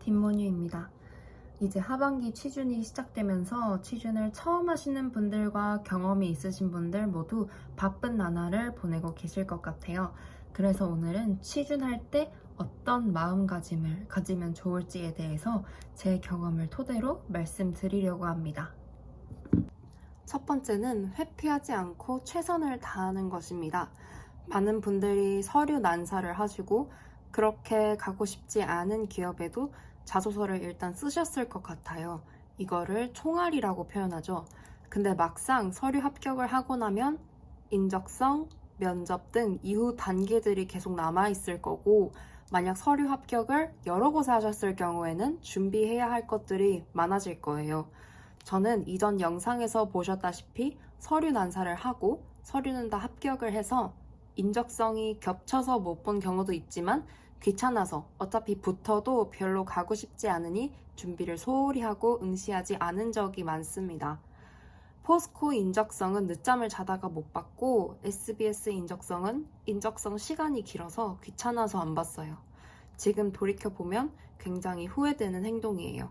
뒷모뉴입니다. 이제 하반기 취준이 시작되면서 취준을 처음 하시는 분들과 경험이 있으신 분들 모두 바쁜 나날을 보내고 계실 것 같아요. 그래서 오늘은 취준할 때 어떤 마음가짐을 가지면 좋을지에 대해서 제 경험을 토대로 말씀드리려고 합니다. 첫 번째는 회피하지 않고 최선을 다하는 것입니다. 많은 분들이 서류 난사를 하시고 그렇게 가고 싶지 않은 기업에도 자소서를 일단 쓰셨을 것 같아요. 이거를 총알이라고 표현하죠. 근데 막상 서류 합격을 하고 나면 인적성, 면접 등 이후 단계들이 계속 남아있을 거고, 만약 서류 합격을 여러 곳에 하셨을 경우에는 준비해야 할 것들이 많아질 거예요. 저는 이전 영상에서 보셨다시피 서류 난사를 하고 서류는 다 합격을 해서 인적성이 겹쳐서 못 본 경우도 있지만 귀찮아서 어차피 붙어도 별로 가고 싶지 않으니 준비를 소홀히 하고 응시하지 않은 적이 많습니다. 포스코 인적성은 늦잠을 자다가 못 봤고 SBS 인적성은 인적성 시간이 길어서 귀찮아서 안 봤어요. 지금 돌이켜보면 굉장히 후회되는 행동이에요.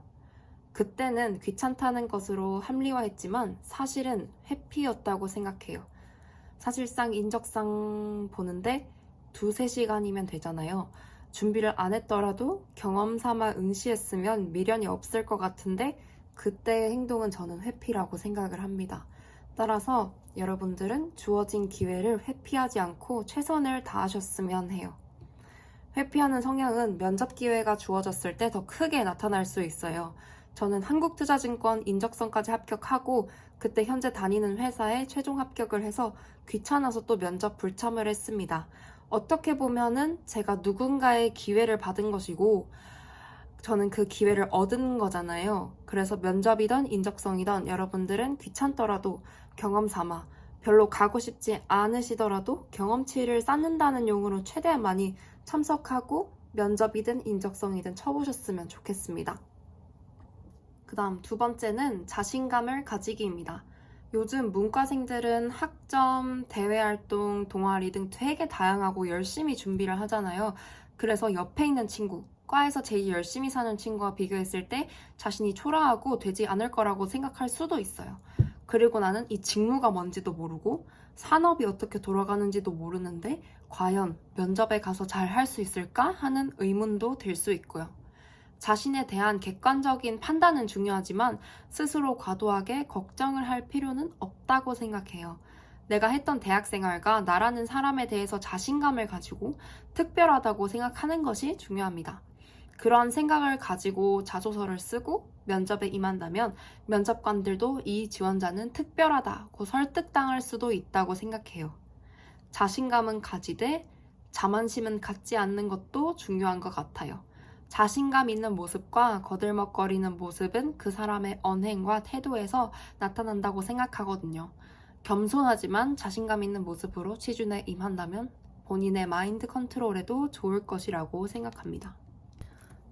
그때는 귀찮다는 것으로 합리화했지만 사실은 회피였다고 생각해요. 사실상 인적상 보는데 두세 시간이면 되잖아요. 준비를 안 했더라도 경험 삼아 응시했으면 미련이 없을 것 같은데 그때의 행동은 저는 회피라고 생각을 합니다. 따라서 여러분들은 주어진 기회를 회피하지 않고 최선을 다하셨으면 해요. 회피하는 성향은 면접 기회가 주어졌을 때 더 크게 나타날 수 있어요. 저는 한국투자증권 인적성까지 합격하고 그때 현재 다니는 회사에 최종 합격을 해서 귀찮아서 또 면접 불참을 했습니다. 어떻게 보면은 제가 누군가의 기회를 받은 것이고 저는 그 기회를 얻은 거잖아요. 그래서 면접이든 인적성이든 여러분들은 귀찮더라도 경험 삼아 별로 가고 싶지 않으시더라도 경험치를 쌓는다는 용어로 최대한 많이 참석하고 면접이든 인적성이든 쳐보셨으면 좋겠습니다. 그 다음 두 번째는 자신감을 가지기입니다. 요즘 문과생들은 학점, 대외활동, 동아리 등 되게 다양하고 열심히 준비를 하잖아요. 그래서 옆에 있는 친구, 과에서 제일 열심히 사는 친구와 비교했을 때 자신이 초라하고 되지 않을 거라고 생각할 수도 있어요. 그리고 나는 이 직무가 뭔지도 모르고 산업이 어떻게 돌아가는지도 모르는데 과연 면접에 가서 잘 할 수 있을까 하는 의문도 들 수 있고요. 자신에 대한 객관적인 판단은 중요하지만 스스로 과도하게 걱정을 할 필요는 없다고 생각해요. 내가 했던 대학 생활과 나라는 사람에 대해서 자신감을 가지고 특별하다고 생각하는 것이 중요합니다. 그런 생각을 가지고 자소서를 쓰고 면접에 임한다면 면접관들도 이 지원자는 특별하다고 설득당할 수도 있다고 생각해요. 자신감은 가지되 자만심은 갖지 않는 것도 중요한 것 같아요. 자신감 있는 모습과 거들먹거리는 모습은 그 사람의 언행과 태도에서 나타난다고 생각하거든요. 겸손하지만 자신감 있는 모습으로 취준에 임한다면 본인의 마인드 컨트롤에도 좋을 것이라고 생각합니다.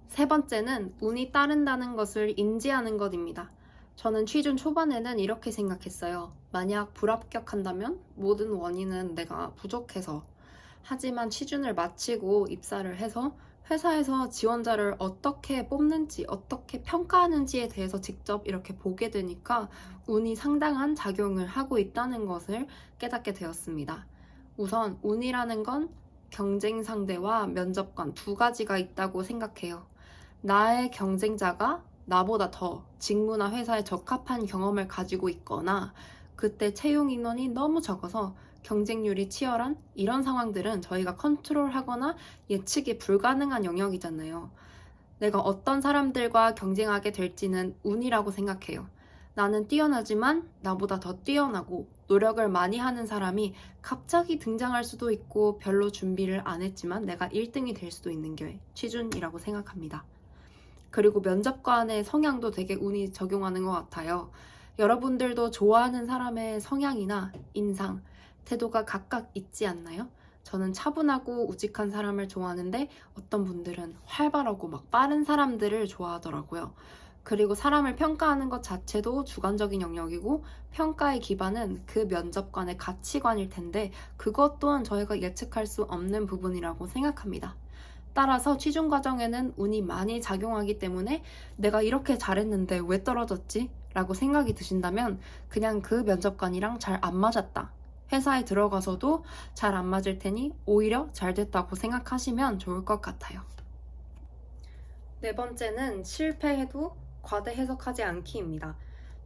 세 번째는 운이 따른다는 것을 인지하는 것입니다. 저는 취준 초반에는 이렇게 생각했어요. 만약 불합격한다면 모든 원인은 내가 부족해서. 하지만 취준을 마치고 입사를 해서 회사에서 지원자를 어떻게 뽑는지, 어떻게 평가하는지에 대해서 직접 이렇게 보게 되니까 운이 상당한 작용을 하고 있다는 것을 깨닫게 되었습니다. 우선 운이라는 건 경쟁 상대와 면접관 두 가지가 있다고 생각해요. 나의 경쟁자가 나보다 더 직무나 회사에 적합한 경험을 가지고 있거나 그때 채용 인원이 너무 적어서 경쟁률이 치열한 이런 상황들은 저희가 컨트롤하거나 예측이 불가능한 영역이잖아요. 내가 어떤 사람들과 경쟁하게 될지는 운이라고 생각해요. 나는 뛰어나지만 나보다 더 뛰어나고 노력을 많이 하는 사람이 갑자기 등장할 수도 있고 별로 준비를 안 했지만 내가 1등이 될 수도 있는 게 취준이라고 생각합니다. 그리고 면접관의 성향도 되게 운이 적용하는 것 같아요. 여러분들도 좋아하는 사람의 성향이나 인상, 태도가 각각 있지 않나요? 저는 차분하고 우직한 사람을 좋아하는데 어떤 분들은 활발하고 막 빠른 사람들을 좋아하더라고요. 그리고 사람을 평가하는 것 자체도 주관적인 영역이고 평가의 기반은 그 면접관의 가치관일 텐데 그것 또한 저희가 예측할 수 없는 부분이라고 생각합니다. 따라서 취준 과정에는 운이 많이 작용하기 때문에 내가 이렇게 잘했는데 왜 떨어졌지? 라고 생각이 드신다면 그냥 그 면접관이랑 잘 안 맞았다. 회사에 들어가서도 잘 안 맞을 테니 오히려 잘 됐다고 생각하시면 좋을 것 같아요. 네 번째는 실패해도 과대 해석하지 않기입니다.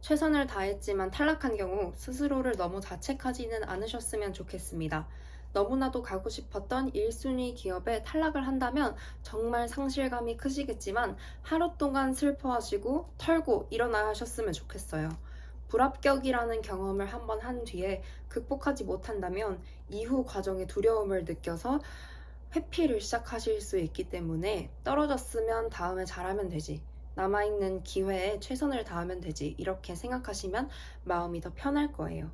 최선을 다했지만 탈락한 경우 스스로를 너무 자책하지는 않으셨으면 좋겠습니다. 너무나도 가고 싶었던 1순위 기업에 탈락을 한다면 정말 상실감이 크시겠지만 하루 동안 슬퍼하시고 털고 일어나야 하셨으면 좋겠어요. 불합격이라는 경험을 한번 한 뒤에 극복하지 못한다면 이후 과정의 두려움을 느껴서 회피를 시작하실 수 있기 때문에 떨어졌으면 다음에 잘하면 되지. 남아있는 기회에 최선을 다하면 되지. 이렇게 생각하시면 마음이 더 편할 거예요.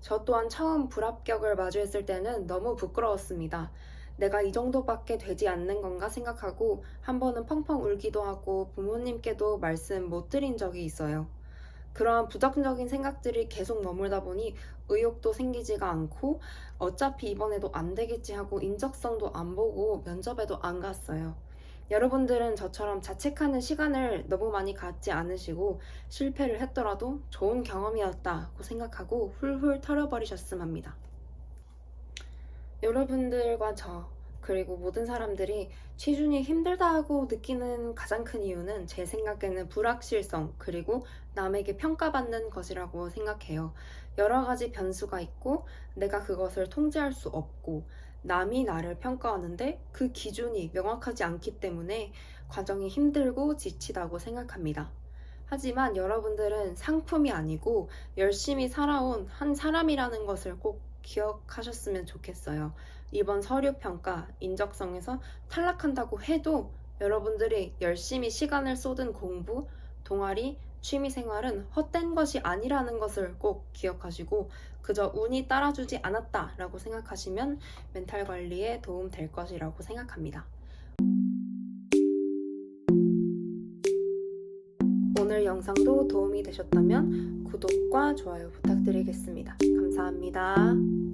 저 또한 처음 불합격을 마주했을 때는 너무 부끄러웠습니다. 내가 이 정도밖에 되지 않는 건가 생각하고 한 번은 펑펑 울기도 하고 부모님께도 말씀 못 드린 적이 있어요. 그러한 부정적인 생각들이 계속 머물다 보니 의욕도 생기지가 않고 어차피 이번에도 안 되겠지 하고 인적성도 안 보고 면접에도 안 갔어요. 여러분들은 저처럼 자책하는 시간을 너무 많이 갖지 않으시고 실패를 했더라도 좋은 경험이었다고 생각하고 훌훌 털어버리셨음 합니다. 여러분들과 저 그리고 모든 사람들이 취준이 힘들다고 느끼는 가장 큰 이유는 제 생각에는 불확실성 그리고 남에게 평가받는 것이라고 생각해요. 여러 가지 변수가 있고 내가 그것을 통제할 수 없고 남이 나를 평가하는데 그 기준이 명확하지 않기 때문에 과정이 힘들고 지치다고 생각합니다. 하지만 여러분들은 상품이 아니고 열심히 살아온 한 사람이라는 것을 꼭 기억하셨으면 좋겠어요. 이번 서류 평가 인적성에서 탈락한다고 해도 여러분들이 열심히 시간을 쏟은 공부, 동아리, 취미 생활은 헛된 것이 아니라는 것을 꼭 기억하시고 그저 운이 따라주지 않았다라고 생각하시면 멘탈 관리에 도움 될 것이라고 생각합니다. 오늘 영상도 도움이 되셨다면 구독과 좋아요 부탁드리겠습니다. 감사합니다.